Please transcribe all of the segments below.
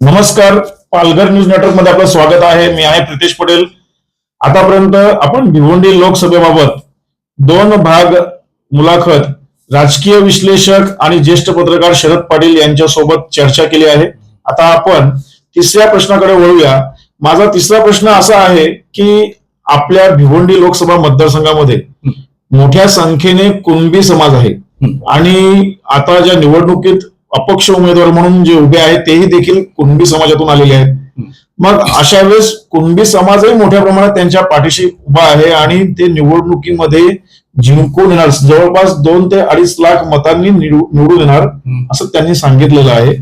नमस्कार पालघर न्यूज नेटवर्कमध्ये आपलं स्वागत आहे. मी आहे प्रितेश पटेल. आतापर्यंत आपण भिवंडी लोकसभेबाबत दोन भाग मुलाखत राजकीय विश्लेषक आणि ज्येष्ठ पत्रकार शरद पाटील यांच्यासोबत चर्चा केली आहे. आता आपण तिसऱ्या प्रश्नाकडे वळूया. माझा तिसरा प्रश्न असा आहे की आपल्या भिवंडी लोकसभा मतदारसंघामध्ये मोठ्या संख्येने कुणबी समाज आहे. आणि आता ज्या निवडणुकीत अपक्ष उमेदवार म्हणून जे उभे आहेत तेही देखील कुणबी समाजातून आलेले आहेत. मग अशा वेळेस कुणबी समाजही मोठ्या प्रमाणात त्यांच्या पाठीशी उभा आहे आणि ते निवडणुकीमध्ये जिंकून येणार जवळपास दोन ते अडीच लाख मतांनी निवडू- निवडून येणार असं त्यांनी सांगितलेलं आहे.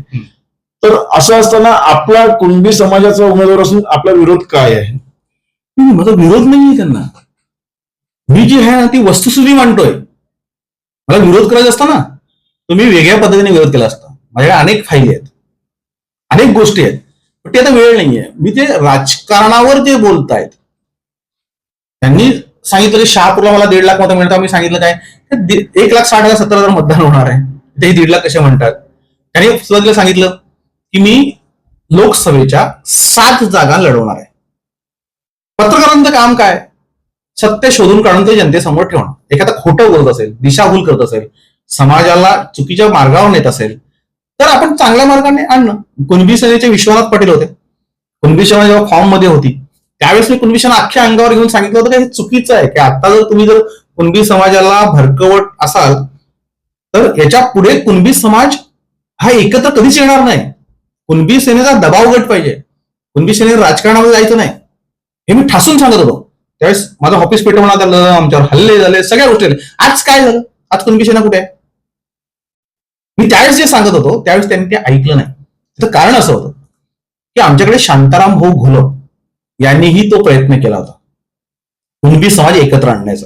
तर असं असताना आपला कुणबी समाजाचा उमेदवार असून आपला विरोध काय आहे? नाही, माझा विरोध नाहीये त्यांना. मी जी आहे ना ती वस्तुस्थिती मांडतोय. मला विरोध करायचा असता तुम्ही वेगळ्या पद्धतीने विरोध केला असता. माझ्याकडे अनेक फायली आहेत. अनेक गोष्टी आहेत. पण ते आता वेळ नाहीये. मी ते राजकारणावर जे बोलतायत त्यांनी सांगितलं की शहापूरला मला दीड लाख मतं मिळतात मी सांगितलं काय? एक लाख साठ हजार सत्तर हजार मतदान होणार आहे. ते दीड लाख कसे म्हणतात? त्यांनी सुरुवातीला सांगितलं की मी लोकसभेच्या सात जागा लढवणार आहे. पत्रकारांचं काम काय? सत्य शोधून काढून ते जनतेसमोर ठेवणं एखादा खोटं बोलत असेल दिशाभूल करत असेल समाजाला चुकीच्या मार्गावर नेत असेल तर आपण चांगल्या मार्गाने आणणं. कुणबी सेनेचे विश्वनाथ पटेल होते. कुणबी सेना जेव्हा फॉर्ममध्ये होती त्यावेळेस मी कुणबी सेना अख्ख्या अंगावर घेऊन सांगितलं होतं की हे चुकीचं आहे की आता जर तुम्ही जर कुणबी समाजाला भरकवट असाल तर याच्यापुढे कुणबी समाज हा एकत्र कधीच येणार नाही. कुणबी सेनेचा दबाव गट पाहिजे. कुणबी सेने राजकारणामध्ये जायचं नाही. हे मी ठासून सांगत होतो. त्यावेळेस माझं ऑफिस पेटवण्यात आलं आमच्यावर हल्ले झाले सगळ्या गोष्टी आज काय झालं? आज कुणबी कुठे? आहे मी त्यावेळेस जे सांगत होतो त्यावेळेस त्यांनी ते ऐकलं नाही. त्याचं कारण असं होतं की आमच्याकडे शांताराम भाऊ घोलप यांनीही तो प्रयत्न केला होता. कुणबी समाज एकत्र आणण्याचा.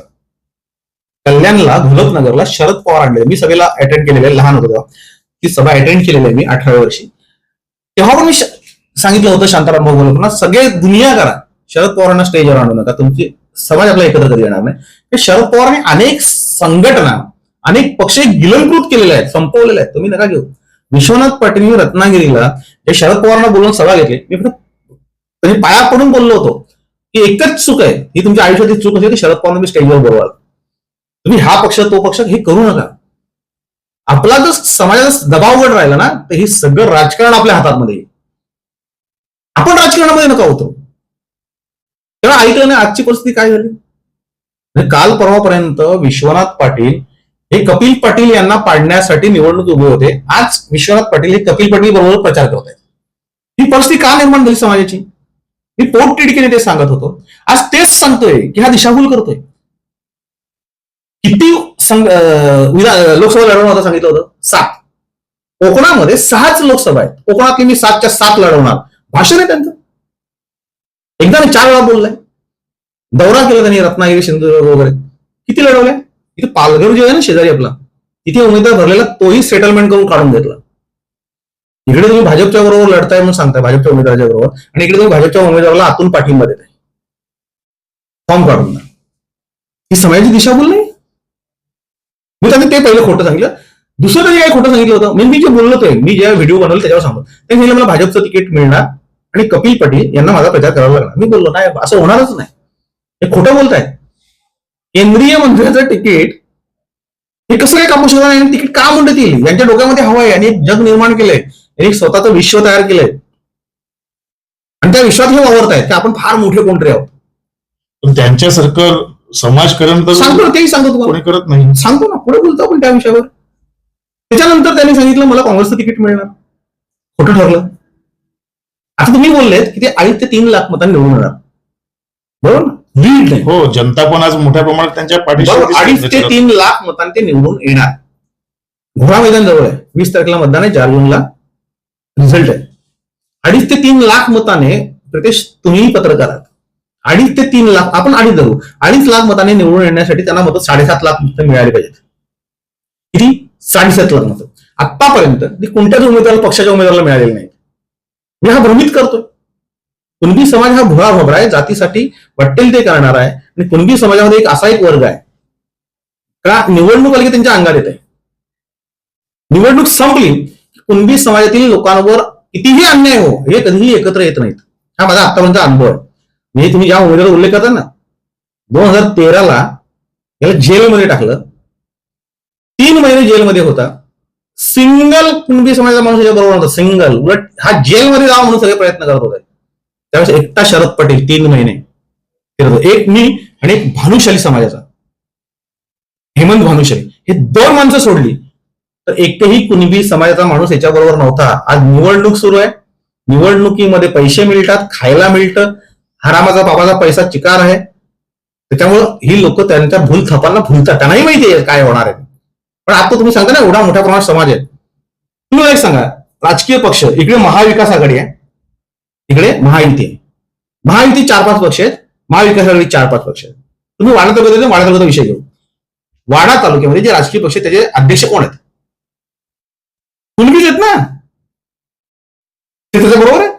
कल्याणला घोलपनगरला शरद पवार आणले मी सभेला अटेंड केलेले आहे, लहान होतो तेव्हा. ती सभा अटेंड केलेली आहे मी अठराव्या वर्षी. तेव्हा पण मी सांगितलं होतं शांताराम भाऊ घोलपना सगळे दुनिया करा. शरद पवारांना स्टेजवर आणू नका. तुमची समाज आपला एकत्र कधी येणार नाही. शरद पवारांनी अनेक संघटना अनेक पक्ष गिलंकृत केलेले आहेत संपवलेले आहेत. तुम्ही नका घेऊ. विश्वनाथ पाटील रत्नागिरीला जे शरद पवारांना बोलून सभा घेतली मी फक्त पाया पडून बोललो होतो की एकच चूक आहे ही तुमच्या आयुष्यातली चूक असेल की शरद पवारांना तुम्ही स्टेजवर बोलवाल. तुम्ही हा पक्ष तो पक्ष हे करू नका. आपला जर समाजाचा दबाव गड राहिला ना तर हे सगळं राजकारण आपल्या हातामध्ये येईल. आपण राजकारणामध्ये नका होतो तेव्हा ऐकलं नाही आजची परिस्थिती काय झाली? काल परवापर्यंत विश्वनाथ पाटील हे कपिल पाटील यांना पाडण्यासाठी निवडणूक उभे होते. आज विश्वनाथ पाटील हे कपिल पाटील बरोबर प्रचार करत आहेत. ही परिस्थिती का निर्माण झाली समाजाची? मी पोटतिडकीने ते सांगत होतो. आज तेच सांगतोय की हा दिशाभूल करतोय. किती संघ अं, लोकसभा लढवणार होता सांगितलं होतं? सात. कोकणामध्ये सहाच लोकसभा आहेत. कोकणातली मी सातच्या सात लढवणार. भाषण आहे त्यांचं. एकदा मी चार वेळा बोललाय. दौरा केला त्यांनी रत्नागिरी सिंधुदुर्ग वगैरे. किती लढवलंय इथे पालघर जे आहे ना शेजारी आपला तिथे उमेदवार भरलेला तोही सेटलमेंट करून काढून घेतला. इकडे तुम्ही भाजपच्या बरोबर लढताय म्हणून सांगताय भाजपच्या उमेदवाराच्या बरोबर. आणि इकडे तुम्ही भाजपच्या उमेदवाराला आतून पाठिंबा देताय फॉर्म काढून द्या. ही समाजाची दिशाभूल नाही मी त्यांनी ते पहिलं खोटं सांगितलं. दुसरं तरी काय खोटं सांगितलं होतं. मी मी जे बोललो होते मी ज्या व्हिडिओ बनवलं त्याच्यावर सांगतो. त्यांनी मला भाजपचं तिकीट मिळणार आणि कपिल पाटील यांना माझा प्रचार करावा लागला मी बोललो नाही असं होणारच नाही. हे खोटं बोलताय? केंद्रीय मंत्र्याचं तिकीट हे कसं काय कापू शकणार नाही? तिकीट का म्हणतात येईल? यांच्या डोक्यामध्ये हवं आहे. यांनी एक जग निर्माण केलंय. यांनी एक स्वतःचं विश्व तयार केलंय. आणि त्या विश्वात हे वावरत आहेत की आपण फार मोठे कोणतरी आहोत. पण त्यांच्यासारखं समाजकारण तर सांगतो ना तेही सांगतो तुम्हाला. कोणी करत नाही. सांगतो ना पुढे बोलतो आपण त्या विषयावर. त्याच्यानंतर त्यांनी सांगितलं मला काँग्रेसचं तिकीट मिळणार. खोटं ठरलं. आता तुम्ही बोललेत की ते अडीच ते तीन लाख मतांनी निवडून येणार. बरोबर ना? लीड नाही. हो जनता पण आज मोठ्या प्रमाणात त्यांच्या पाठीशी. अडीच ते तीन लाख मतांनी ते निवडून येणार. घोडा मैदान जवळ आहे. वीस तारखेला मतदान आहे चार जूनला रिझल्ट आहे. अडीच ते तीन लाख मताने प्रदेश तुम्ही पत्रकार आहात. अडीच ते तीन लाख आपण अडीच धरू. अडीच लाख मताने निवडून येण्यासाठी त्यांना मतं साडेसात लाख मतं मिळाली पाहिजेत. किती? साडेसात लाख मतं. आतापर्यंत ती कोणत्याच उमेदवाराला पक्षाच्या उमेदवाराला मिळालेली नाही मी हा भ्रमित करतोय. कुणबी समाज हा भुळा भोगळा आहे. जातीसाठी पटेल ते करणार आहे. आणि कुणबी समाजामध्ये एक असा एक वर्ग आहे. का? निवडणूक आली की त्यांच्या अंगात येत आहे निवडणूक संपली कुणबी समाजातील लोकांवर कितीही अन्याय हो हे कधीही एकत्र येत नाहीत. हा माझा आतापर्यंत अनुभव आहे. म्हणजे तुम्ही ज्या उमेदवार उल्लेख करता ना दोन हजार तेराला याला जेलमध्ये टाकलं. तीन महिने जेलमध्ये होता. सिंगल कुणबी समाजाचा माणूस याच्या बरोबर होता सिंगल. उलट हा जेलमध्ये जावा म्हणून सगळे प्रयत्न करत होते. त्यावेळेस एकटा शरद पटेल तीन महिने. एक मी आणि एक भानुशाली समाजाचा. हेमंत भानुशाली. हे दोन माणसं सोडली. तर एकही कुणबी समाजाचा माणूस याच्याबरोबर नव्हता. आज निवडणूक सुरू आहे. निवडणुकीमध्ये पैसे मिळतात खायला मिळतं. हरामाचा बाबाचा पैसा चिकार आहे. त्याच्यामुळं ही लोक त्यांच्या भूल थपांना भूलतात. त्यांनाही माहिती आहे काय होणार आहे. पण आता तुम्ही सांगता ना एवढा मोठ्या प्रमाणात समाज आहे. तुम्ही एक सांगा. राजकीय पक्ष इकडे महाविकास आघाडी आहे. इकडे महायुती आहे. महायुती चार पाच पक्ष आहेत. महाविकास आघाडी चार पाच पक्ष. आहेत तुम्ही वाडा तालुक्यात वाडा तालुक्याचा विषय घेऊ वाडा तालुक्यामध्ये जे राजकीय पक्ष त्याचे अध्यक्ष कोण आहेत? कुणबीच आहेत ना? ते त्याच्या बरोबर आहेत.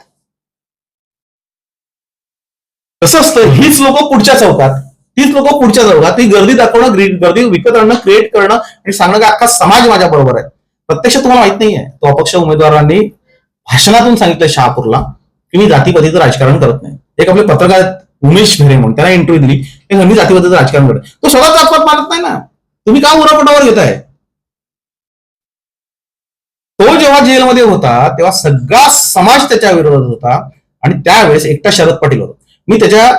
कसं असतं हीच लोक पुढच्या चौकात तीच लोक पुढच्या चौकात ती गर्दी दाखवणं गर्दी विकत आणणं क्रिएट करणं आणि सांगणं की अख्खा समाज माझ्या बरोबर आहे. प्रत्यक्ष तुम्हाला माहीत नाहीये. तो अपक्ष उमेदवारांनी भाषणातून सांगितलं शहापूरला की मी जातीपतीचं राजकारण करत नाही. एक आपले पत्रकार उमेश भेरे म्हणून त्याला इंटरव्ह्यू दिली. की मी जातीपतीचं राजकारण करत तो स्वतः जातपात मानत नाही ना. तुम्ही का उरापटावर घेताय? तो जेव्हा जेलमध्ये होता तेव्हा सगळा समाज त्याच्या विरोधात होता आणि त्यावेळेस एकटा शरद पाटील होता. मी त्याच्या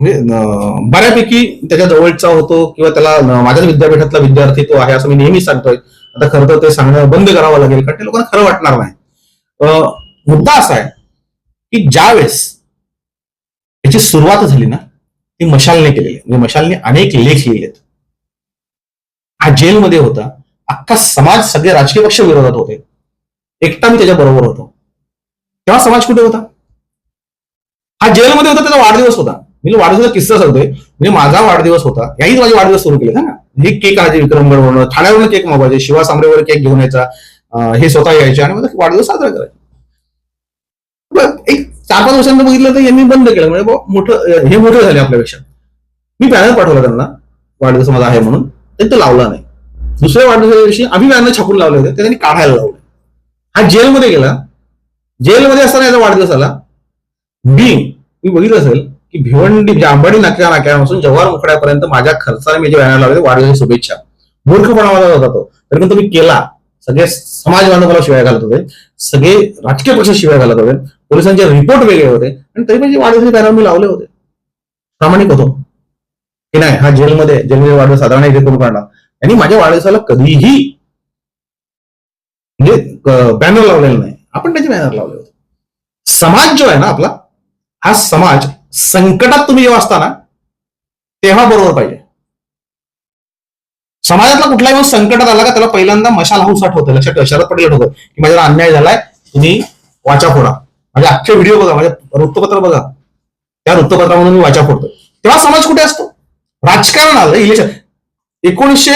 म्हणजे, बऱ्यापैकी त्याच्या जवळचा होतो किंवा त्याला माझ्या माझ्याच विद्यापीठातला विद्यार्थी तो आहे असं मी नेहमीच सांगतोय. आता खरं तर ते सांगणं बंद करावं लागेल कारण ते लोकांना खरं वाटणार नाही. अं, मुद्दा असा आहे की ज्यावेळेस याची सुरुवात झाली ना ती मशालने केलेली. म्हणजे मशालने अनेक लेख लिहिलेत हा जेलमध्ये होता. अख्खा समाज सगळे राजकीय पक्ष विरोधात होते. एकटा मी त्याच्या बरोबर होतो. तेव्हा समाज कुठे होता? हा जेलमध्ये होता त्याचा वाढदिवस होता. मी वाढदिवसाचा किस्सा सांगतोय. म्हणजे माझा वाढदिवस होता. याहीच माझे वाढदिवस सुरू केले ना. हे केक आणायचे विक्रमगडवरून ठाण्यावरून केक मागवायचे शिवा सांबरेवर केक घेऊन यायचा हे स्वतः यायचे आणि माझा वाढदिवस साजरा करायचा. एक चार पाच वर्षांनी बघितलं तर यांनी बंद केलं. म्हणजे मोठं हे मोठे झाले आपल्यापेक्षा. मी बॅनर पाठवला त्यांना वाढदिवस माझा आहे म्हणून. ते तो लावला नाही. दुसऱ्या वाढदिवसाच्या दिवशी आम्ही बॅनर छापून लावले होते ते त्यांनी काढायला लावले. हा जेलमध्ये गेला. जेलमध्ये असताना याचा वाढदिवस आला. मी मी बघितलं असेल की भिवंडी म्हणजे नाक्या नाक्यापासून जव्हार मुखड्यापर्यंत माझ्या खर्चाने मी जे बॅनर लावले वाढदिवसाची शुभेच्छा. मूर्खपणा माझा होता तो. तरी पण तुम्ही केला. सगळे समाज बांधवाला शिवाय घालत होते. सगळे राजकीय पक्ष शिवाय घालत होते. पोलिसांचे रिपोर्ट वेगळे होते. आणि तरी म्हणजे जे वाढदिवसाचे बॅनर मी लावले होते. प्रामाणिक होतो. की नाही हा जेलमध्ये जेलमध्ये वाढदिवस साधारण इथे करून काढला. यांनी माझ्या वाढदिवसाला कधीही म्हणजे बॅनर लावलेला नाही. आपण त्याचे बॅनर लावले होते. समाज जो आहे ना आपला हा समाज संकटात तुम्ही जेव्हा असता ना तेव्हा बरोबर पाहिजे. समाजातला कुठलाही माणूस संकटात आला का त्याला पहिल्यांदा मशाल हाऊस होतं लक्षात ठेवा शरद पटेल होतं की माझ्यावर अन्याय झालाय तुम्ही वाचा फोडा. माझे अख्खे व्हिडिओ बघा माझ्या वृत्तपत्र बघा. त्या वृत्तपत्रामधून मी वाचा फोडतो तेव्हा समाज कुठे असतो? राजकारण आलं इलेक्शन एकोणीसशे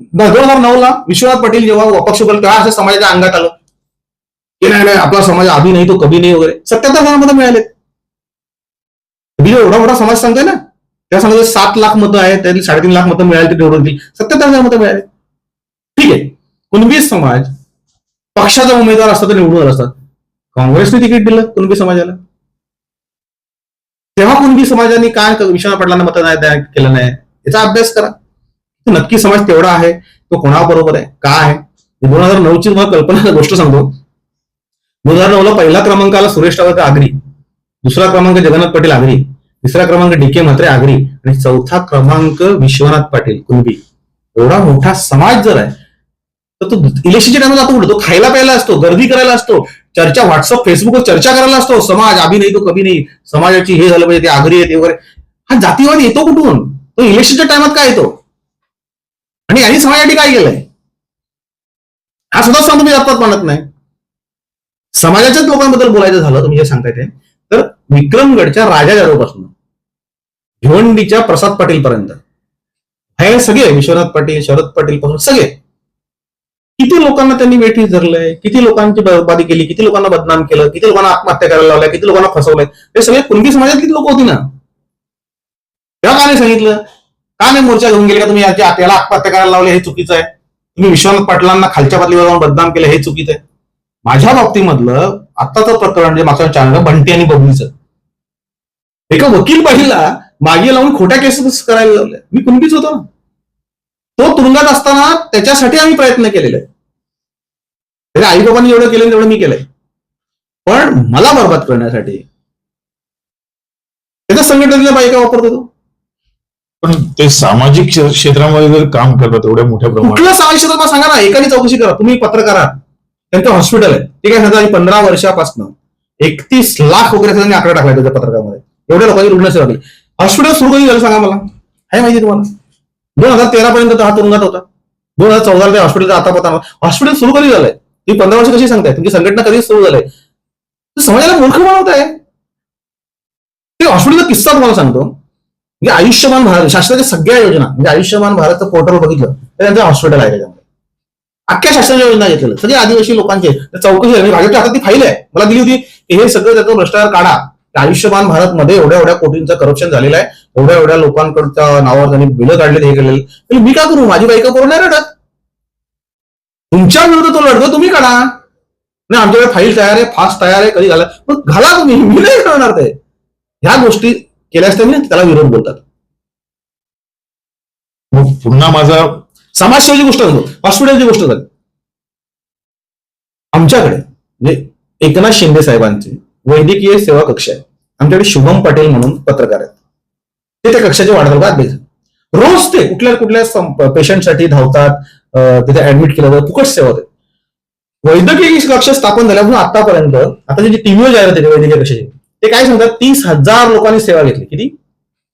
दोन हजार नऊ ला विश्वनाथ पाटील जेव्हा अपक्ष बोलले तेव्हा असं समाजाच्या अंगात आलं. की नाही नाही आपला समाज आधी नाही तो कभी नाही वगैरे. सत्याहत्तर घरामध्ये मिळाले एवढा मोठा समाज सांगतोय ना. त्या समाजात सात लाख मतं आहेत त्यातली साडेतीन लाख मतं मिळाली ते निवडून येतील सत्याहत्तर हजार मतं मिळाली. ठीक आहे. कुणबी समाज पक्षाचा उमेदवार असतात तर निवडून असतात काँग्रेसने तिकीट दिलं कुणबी समाजाला. तेव्हा कुणबी समाजाने काय विश्वनाथ पाटलांना मत नाही केलं नाही? याचा अभ्यास करा. नक्की समाज तेवढा आहे तो कोणाबरोबर आहे का आहे? दोन हजार नऊची तुम्हाला कल्पना गोष्ट सांगतो. दोन हजार नऊला पहिला क्रमांक आला सुरेश रावत आगरी. दुसरा क्रमांक जगन्नाथ पटेल आगरी. तिसरा क्रमांक डी के म्हात्रे आगरी आणि चौथा क्रमांक विश्वनाथ पाटील कुलबी एवढा मोठा समाज जर आहे तर तो इलेक्शनच्या टाइमला जातो कुठे? तो खायला प्यायला असतो गर्दी करायला असतो चर्चा व्हॉट्सअप फेसबुकवर चर्चा करायला असतो समाज आभी नाही तो कभी नाही समाजाची हे झालं पाहिजे ते आगरी येते वगैरे. हा जातीवाद येतो कुठून? तो इलेक्शनच्या टायमात काय येतो? आणि यांनी समाजासाठी काय केलंय? हा सुद्धा सांगतो मी जातात मानत नाही. समाजाच्याच लोकांबद्दल बोलायचं झालं तुम्ही जे सांगताय ते. तर विक्रमगडच्या राजा जाधवपासून. भिवंडीच्या प्रसाद पाटील पर्यंत हे सगळे विश्वनाथ पाटील शरद पाटील पासून सगळे. किती लोकांना त्यांनी वेठीस धरलंय? किती लोकांची बर्बादी केली? किती लोकांना बदनाम केलं? किती लोकांना आत्महत्या करायला लावल्या? किती लोकांना फसवलंय? हे सगळे कुणबी किती लोक होती ना? तेव्हा का नाही सांगितलं. का नाही मोर्चा घेऊन गेले का तुम्ही? याच्या याला आत्महत्या करायला लावले हे चुकीचं आहे. तुम्ही विश्वनाथ पाटलांना खालच्या पातळीवर जाऊन बदनाम केलं हे चुकीचं आहे. माझ्या बाबतीमधलं आत्ताचं प्रकरण म्हणजे मागच्या चॅनल बंटी आणि बबलीचं एका वकील पाहिला मागे लावून खोट्या केसेस करायला लावल्या मी कुणबीच होतो ना. तो तुरुंगात असताना त्याच्यासाठी आम्ही प्रयत्न केलेले. आहेत त्याच्या आई बाबांनी एवढं केलं तेवढं मी केलंय. पण मला बरबाद करण्यासाठी त्याच्या संघटनेतल्या बायका वापरतो तो. पण ते सामाजिक क्षे- क्षेत्रामध्ये जर काम करतात एवढ्या मोठ्या प्रमाणात कुठलं समाज क्षेत्र मला सांगा ना एकाने चौकशी करा तुम्ही पत्रकार आहात. त्यांचं हॉस्पिटल आहे. ते काय सांगतात पंधरा वर्षापासून एकतीस लाख वगैरे त्यांनी आकडा टाकलाय त्याच्या पत्रकामध्ये. एवढ्या लोकांची रुग्णसेवा केली. हॉस्पिटल सुरू कधी झालं सांगा मला? आहे माहिती तुम्हाला. दोन हजार तेरा पर्यंत तो हा तुरुंगात होता. दोन हजार चौदा ते हॉस्पिटल आता पता हॉस्पिटल सुरू कधी झालंय? तुम्ही पंधरा वर्ष कशी सांगताय? तुमची संघटना कधी सुरू झालंय? समाजाला मूर्ख बनवत आहे ते हॉस्पिटलचा किस्सा तुम्हाला सांगतो. म्हणजे आयुष्यमान भारत शासनाच्या सगळ्या योजना म्हणजे आयुष्यमान भारतचं पोर्टल बघितलं तर त्यांचं हॉस्पिटल आहे त्याच्यामध्ये. अख्ख्या शासनाच्या योजना घेतलेल्या सगळे आदिवासी लोकांचे. चौकशी भाजपच्या हातात ती फाईल आहे. मला दिली होती हे सगळं त्याचं भ्रष्टाचार काढा. आयुष्यमान भारत मध्ये एवढ्या एवढ्या कोटींचं करप्शन झालेलं आहे. एवढ्या एवढ्या लोकांकडच्या नावावर त्यांनी बिलं काढले हे केलेले. म्हणजे मी काय करू? माझी बायका करून नाही रडत. तुमच्या विरुद्ध तो लढतो तुम्ही काढा. नाही आमच्याकडे फाईल तयार आहे फास्ट तयार आहे कधी घाला मग घाला तुम्ही मी नाही करणार ते. ह्या गोष्टी केल्यास त्यांनी मी त्याला विरोध बोलतात. मग पुन्हा माझा समाजसेवेची गोष्ट झाली हॉस्पिटलची गोष्ट झाली आमच्याकडे म्हणजे एकनाथ शिंदे साहेबांचे वैद्यकीय सेवा कक्ष आहे. आमच्याकडे शुभम पटेल म्हणून पत्रकार आहेत. ते त्या कक्षाचे वाढवतात अध्यक्ष रोज ते कुठल्या कुठल्या पेशंटसाठी धावतात तिथे ऍडमिट केलं जातं फुकट सेवा देत वैद्यकीय कक्ष स्थापन झाल्यापासून आतापर्यंत आता जी टीव्हीवर जाहिरात येते वैद्यकीय कक्षाची ते काय सांगतात? तीस हजार लोकांनी सेवा घेतली. किती?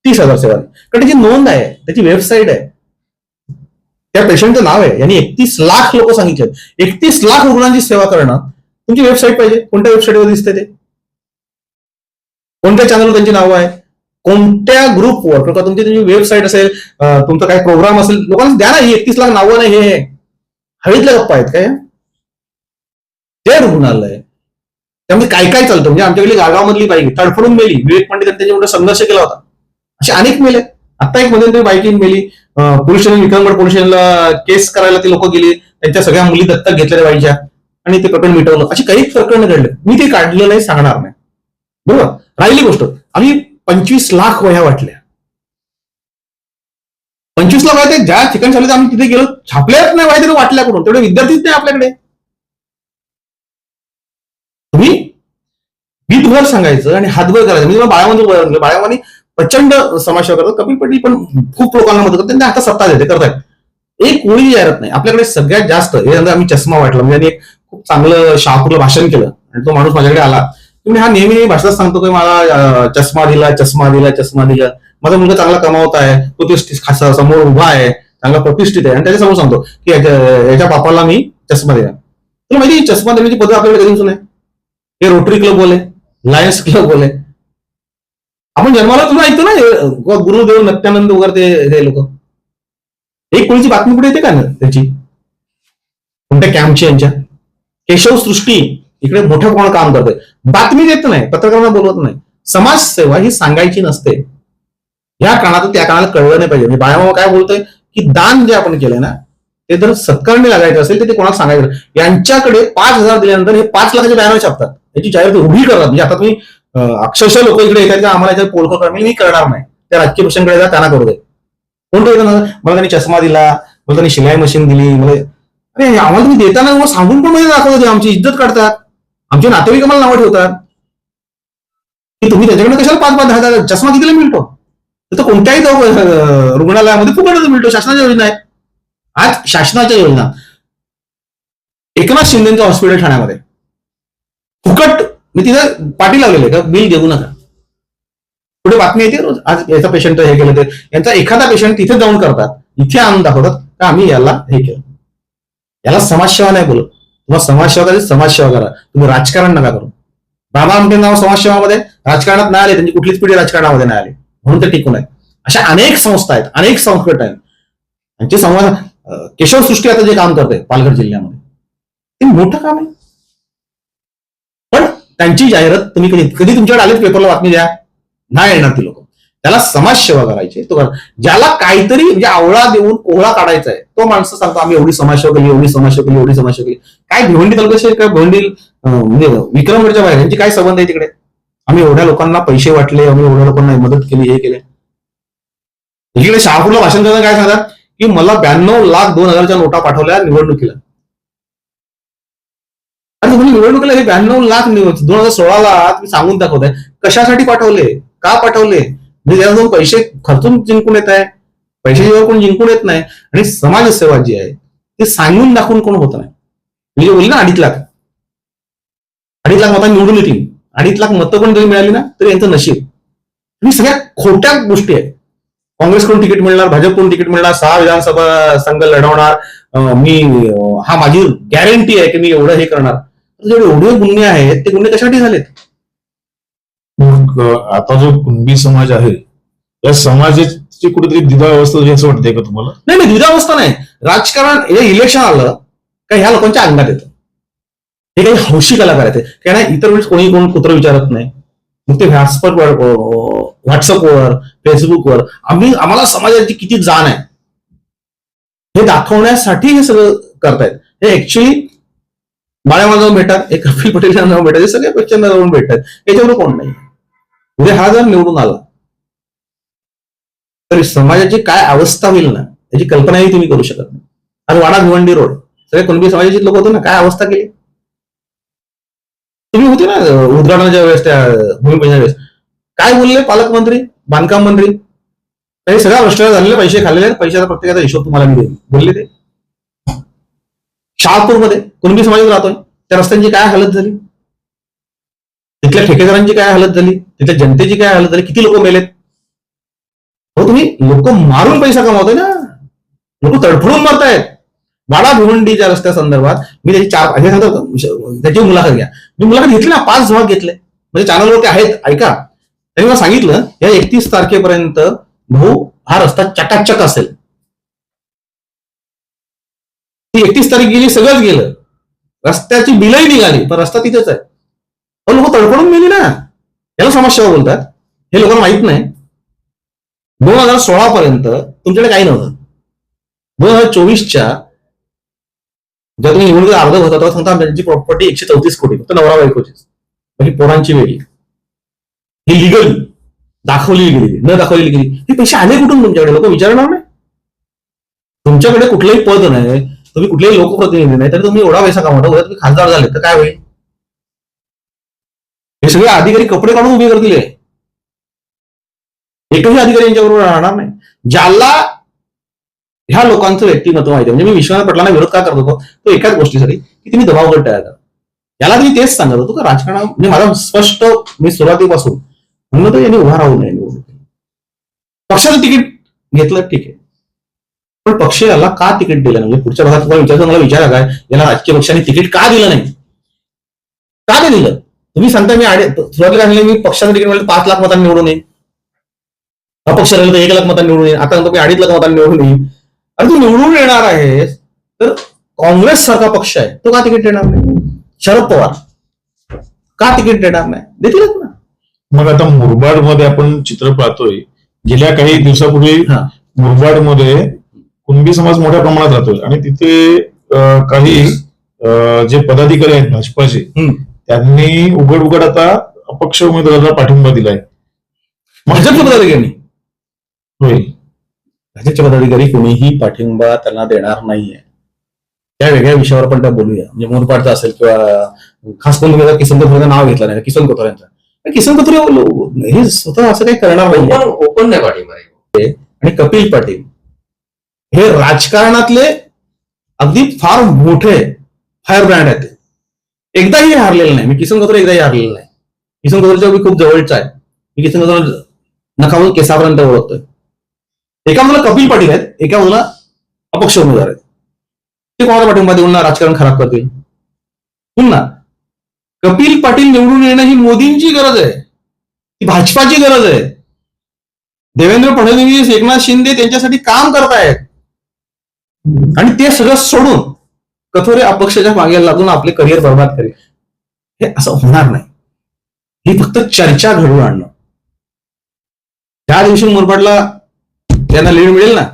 तीस हजार सेवा कारण त्याची नोंद आहे त्याची वेबसाईट आहे. त्या पेशंटचं नाव आहे. यांनी एकतीस लाख लोक सांगितले एकतीस लाख रुग्णांची सेवा करणं तुमची वेबसाईट पाहिजे. कोणत्या वेबसाईटवर दिसते ते? कोणत्या चॅनलवर त्यांची नावं आहे? कोणत्या ग्रुपवर किंवा तुमची तुमची वेबसाईट असेल तुमचा काय प्रोग्राम असेल लोकांना द्या ना ही एकतीस लाख नावं नाही हे हळीतल्या गप्पा आहेत काय? ते रुग्णालय. त्यामुळे काय काय चालतं? म्हणजे आमच्याकडे गागावमधली बाईक तडफडून मेली. विवेक पांडे त्यांच्या एवढा संघर्ष केला होता. असे अनेक मेले. आता एक मध्ये बाईकिंग मेली. पोलीस स्टेशन विक्रमगड पोलीस स्टेशनला केस करायला ते लोक गेले. त्यांच्या सगळ्या मुली दत्तक घेतलेल्या बाईच्या. आणि ते प्रकरण मिटवलं. अशी काही प्रकरण घडले. मी ते काढलेलं नाही सांगणार नाही. बरोबर? राहिली गोष्ट. आम्ही पंचवीस लाख वह्या वाटल्या. पंचवीस लाख वह्या ज्या ठिकाणी झाले आम्ही तिथे गेलो. छापल्याच नाही वह्या तरी वाटल्या करून तेवढे विद्यार्थीच नाही आपल्याकडे. तुम्ही बीतभर सांगायचं आणि हातभर करायचं. म्हणजे मला बाळामध्ये प्रचंड समाजसेवा करतात. कपिल पटेल पण खूप लोकांना मदत करतात. त्यांना आता सत्ता देते. करतात एक कोळी जाहिरात नाही. आपल्याकडे सगळ्यात जास्त हे आम्ही चष्मा वाटला. म्हणजे एक खूप चांगलं शहापूरला भाषण केलं. आणि तो माणूस माझ्याकडे आला. तुम्ही हा नेहमी भाषणात सांगतो की मला चष्मा दिला चष्मा दिला चष्मा दिला. माझा मुलगा चांगला कमावत आहे तो ते समोर उभा आहे चांगला प्रतिष्ठित आहे. आणि त्याच्यासमोर सांगतो की याच्या पापाला बापाला मी चष्मा दिला. तुला माहिती चष्मा देण्याची पद्धत आपल्याकडे कधी नाही हे रोटरी क्लब बोले लायन्स क्लब बोले आपण जन्माला तुला ऐकतो ना गुरुदेव नत्यानंद वगैरे ते लोक. एक कोणीची बातमी कुठे येते का ना त्याची? कोणत्या कॅम्पची यांच्या? केशव सृष्टी. इकडे मोठं कोण काम करतंय? बातमी देत नाही पत्रकारांना बोलवत नाही. समाजसेवा ही सांगायची नसते. या कानात त्या काळाला कळलं नाही पाहिजे. म्हणजे बाळामामा काय बोलतोय? की दान जे आपण केलंय ना ते जर सत्कारणी लागायचं असेल तर ते कोणाला सांगायचं यांच्याकडे पाच हजार दिल्यानंतर हे पाच लाखाचे बॅनर छापतात. याची जाहिरात उभी करतात. म्हणजे आता तुम्ही अक्षरशः लोक इकडे येतात का आम्हाला याच्यात पोलखो करा मी करणार नाही. त्या राजकीय पक्षांकडे जा त्यांना करू दे. कोणतं ना मला त्यांनी चष्मा दिला. मला त्यांनी शिलाई मशीन दिली. मला अरे आम्हाला तुम्ही देताना मग सांगून पण मध्ये दाखवत आमची इज्जत काढतात. आमचे नातेवाईक आम्हाला नावं ठेवतात. की तुम्ही त्याच्याकडे कशाला पाच पाच दहा हजार चष्मा कितीला मिळतो? तर कोणत्याही रुग्णालयामध्ये फुकटच मिळतो शासनाच्या योजना आहे आज शासनाच्या योजना. एकनाथ शिंदेचं हॉस्पिटल ठाण्यामध्ये. फुकट मी तिथं पाठी लावलेले का? बिल देऊ नका. पुढे बातमी येते रोज आज याचा पेशंट हे केलं ते. यांचा एखादा पेशंट तिथे जाऊन करतात. इथे आणून दाखवतात का आम्ही याला हे केलं. याला समाजसेवा नाही बोलत. मग समाजसेवा करायची समाजसेवा करा. तुम्ही राजकारण नका करू. बाबा आमटे नाव समाजसेवामध्ये राजकारणात नाही आले त्यांची कुठलीच पिढी राजकारणामध्ये नाही आली. म्हणून ते टिकून आहे अशा अनेक संस्था आहेत अनेक संकट आहेत. त्यांचे संवाद केशव सृष्टी आता जे काम करते पालघर जिल्ह्यामध्ये. ते मोठं काम आहे. पण त्यांची जाहिरात तुम्ही कधी कधी तुमच्याकडे आलेच पेपरला बातमी द्या. नाही येणार ती लोक. त्याला समाजसेवा करायची. तो ज्याला काहीतरी म्हणजे आवळा देऊन कोहळा काढायचा आहे तो माणसं सांगतो आम्ही एवढी समाजसेवा केली एवढी समाजसेवा केली एवढी समाजसेवा केली. काय भिवंडी तालुक्याशी काय भिवंडी म्हणजे विक्रमगडच्या बाहेर यांची काय संबंध आहे तिकडे? आम्ही एवढ्या लोकांना पैसे वाटले आम्ही एवढ्या लोकांना मदत केली हे केले. एकीकडे शहापूरला भाषण करताना काय सांगतात? की मला ब्याण्णव लाख दोन हजारच्या नोटा पाठवल्या निवडणुकीला. आणि तुम्ही निवडणुकीला हे ब्याण्णव लाख दोन हजार सोळाला तुम्ही सांगून दाखवताय. कशासाठी पाठवले? का पाठवले? म्हणजे त्याला पैसे खर्चून जिंकून येत आहे पैशाशिवाय कोण जिंकून येत नाही आणि समाजसेवा जी आहे ती सांगून दाखवून कोण होत नाही. म्हणजे मी बोलली ना अडीच लाख. अडीच लाख मतांनी निवडून येतील. अडीच लाख मतं पण जरी मिळाली ना तरी यांचं नशीब. ही सगळ्या खोट्या गोष्टी आहेत. काँग्रेसकडून तिकीट मिळणार भाजपकडून तिकीट मिळणार सहा विधानसभा संघ लढवणार मी हा माझी गॅरंटी आहे की मी एवढं हे करणार. तर जेवढे एवढे गुन्हे आहेत ते गुन्हे कशासाठी झालेत? आता जो कुणबी समाज आहे या समाजाची कुठेतरी द्विधावस्था असं वाटतंय का तुम्हाला? नाही नाही द्विधावस्था नाही. राजकारण हे इलेक्शन आलं का ह्या लोकांच्या अंगात येतं. हे काही हौशी कलाकार आहेत. कारण इतर वेळेस कोणी कोण कुत्र विचारत नाही. मग ते व्हॉट्सअपवर व्हॉट्सअपवर फेसबुकवर आम्ही आम्हाला समाजाची किती जाण आहे. हे दाखवण्यासाठी हे सगळं करतायत. हे ऍक्च्युली बाळ्यामाला जाऊन भेटतात एक कपिल पटेल यांना जाऊन भेटतात हे सगळे क्वेश्चन जाऊन भेटतात. याच्यावर कोण नाही. उद्या हा जर निवडून आला तर समाजाची काय अवस्था होईल ना याची कल्पनाही तुम्ही करू शकत नाही. आणि वाडा भिवंडी रोड सगळे कुणबी समाजाचे लोक होते ना काय अवस्था केली? तुम्ही होते ना उद्घाटनाच्या वेळेस त्या भूमिपूजनाच्या वेळेस. काय बोलले पालकमंत्री बांधकाम मंत्री? हे सगळ्या भ्रष्टाचार झालेले पैसे खाल्लेले आहेत पैशाचा प्रत्येकाचा हिशोब तुम्हाला मी देईल बोलले ते? शहापूरमध्ये कुणबी समाजात राहतोय? त्या रस्त्यांची काय हालत झाली? तिथल्या ठेकेदारांची काय हालत झाली? तिथल्या जनतेची काय हालत झाली? किती लोक मेलेत? हो तुम्ही लोक मारून पैसा कमावतोय ना. लोक तडफडून मरतायत. वाडा भिवंडीच्या रस्त्या संदर्भात मी त्याची चार हे सांगतो त्याची मुलाखत घ्या. मी मुलाखत घेतली ना पाच भाग घेतले. म्हणजे चॅनलवरती आहेत ऐका. त्यांनी मला सांगितलं या एकतीस तारखेपर्यंत भाऊ हा रस्ता चकाचक असेल. ती एकतीस तारीख गेली सगळंच गेलं. रस्त्याची बिलही निघाली पण रस्ता तिथेच आहे. पण लोक तडफडून मेली ना. याला समस्या हो बोलतात. हे लोकांना माहीत नाही. दोन हजार सोळा पर्यंत तुमच्याकडे काही नव्हतं. दोन हजार चोवीसच्या जर तुम्ही निवडणूक अर्ध होता तेव्हा सांगता त्यांची प्रॉपर्टी एकशे चौतीस कोटी फक्त नवरा बायकोची म्हणजे पोरांची वेळी. ही लिगल दाखवली गेली न दाखवलेली गेली हे पैसे आले कुठून तुमच्याकडे? लोक विचारणार नाही. तुमच्याकडे कुठलंही पद नाही तुम्ही कुठलेही लोकप्रतिनिधी नाही तरी तुम्ही एवढा पैसा कमावता उद्या तुम्ही खासदार झाले तर काय होईल? हे सगळे अधिकारी कपडे काढून उभे करतील हे. एकही अधिकारी यांच्याबरोबर राहणार नाही. ज्याला ह्या लोकांचं व्यक्तिमत्व माहिती म्हणजे मी विश्वनाथ पटलांना विरोध का करत होतो? तो एकाच गोष्टीसाठी की तुम्ही दबावगट तयार करा. याला मी तेच सांगत होतो का राजकारण म्हणजे माझा स्पष्ट मी सुरुवातीपासून म्हणलं तर यांनी उभा राहू नये पक्षाचं तिकीट घेतलं ठीक आहे. पण पक्ष याला का तिकीट दिलं म्हणजे पुढच्या भागात तुम्हाला विचारतो मला विचारा काय याला राजकीय पक्षाने तिकीट का दिलं नाही? का नाही दिलं? तुम्ही सांगता मी आडे सुरुवातीला सांगितलं मी पक्षाचं तिकीट मिळालं पाच लाख मतांनी निवडून येईल अपक्ष राहिलं तर एक लाख मतांनी निवडून येईल आता सांगतो मी अडीच लाख मतांनी निवडून येईल अरे तू निवडून येणार आहेस तर काँग्रेस सारखा पक्ष आहे तो का तिकीट देणार नाही? शरद पवार. का तिकीट देणार नाही? देतीलच ना. मग आता मुरबाडमध्ये आपण चित्र पाहतोय गेल्या काही दिवसापूर्वी. मुरबाडमध्ये कुणबी समाज मोठ्या प्रमाणात राहतोय. आणि तिथे काही जे पदाधिकारी आहेत भाजपाचे. त्यांनी उघड उघड आता अपक्ष उमेदवाराला पाठिंबा दिलाय. भाजपच्या पदाधिकाऱ्यांनी? होय. भाजपचे पदाधिकारी कोणीही पाठिंबा त्यांना देणार नाहीये. त्या वेगळ्या विषयावर आपण त्या बोलूया. म्हणजे मोरपाडचा असेल किंवा खास करून आता किसन कथोरेचं नाव घेतलं नाही किसन कथोरेंचं पण किसन कथोरे हे स्वतः असं काही करणार नाही ओपन नाही पाठिंबा आहे. आणि कपिल पाटील हे राजकारणातले अगदी फार मोठे फायर ब्रँड आहेत ते. एकदाही हारलेलं नाही. मी किसन कथोरे एकदाही हारलेलं नाही. किसन कथोरेच्या मी खूप जवळचा आहे. मी किसन कथोरे नखावून केसापर्यंत ओळखतोय. एका मुला कपिल पाटील आहेत. एका मुला अपक्ष उमेदवार आहेत. ते कोणाला पाठिंबा देऊन राजकारण खराब करतील? पुन्हा कपिल पाटील निवडून येणं ही मोदींची गरज आहे. ती भाजपाची गरज आहे. देवेंद्र फडणवीस एकनाथ शिंदे त्यांच्यासाठी काम करतायत. आणि ते सगळं सोडून कथोरे अपक्षाच्या मागे लागून आपले करिअर बर्बाद करेल. हे असं होणार नाही. ही फक्त चर्चा घडवून आणणं. त्या दिवशी मुरबाडला त्यांना लीड मिळेल ना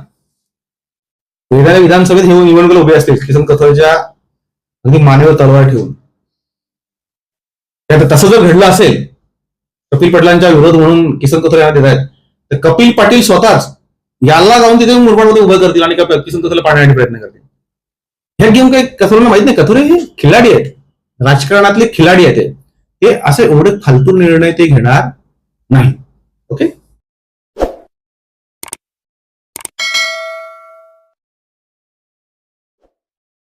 वेगळ्या विधानसभेत हे निवडणुकीला उभे असतील किसन कथोरेच्या अगदी मानेवर तलवार ठेवून. त्यात तसं जर घडलं असेल कपिल पाटलांच्या विरोध म्हणून किसन कथोरे यांना देत आहेत तर कपिल पाटील स्वतःच याला जाऊन तिथे मुरबाडमध्ये उभं करतील आणि किसन कथोरेला पाडण्यासाठी प्रयत्न करतील. हे गेम काही कथोरेंना माहीत नाही. कथोरे हे खिलाडी आहेत. राजकारणातले खिलाडी आहेत ते. असे एवढे फालतू निर्णय ते घेणार नाही.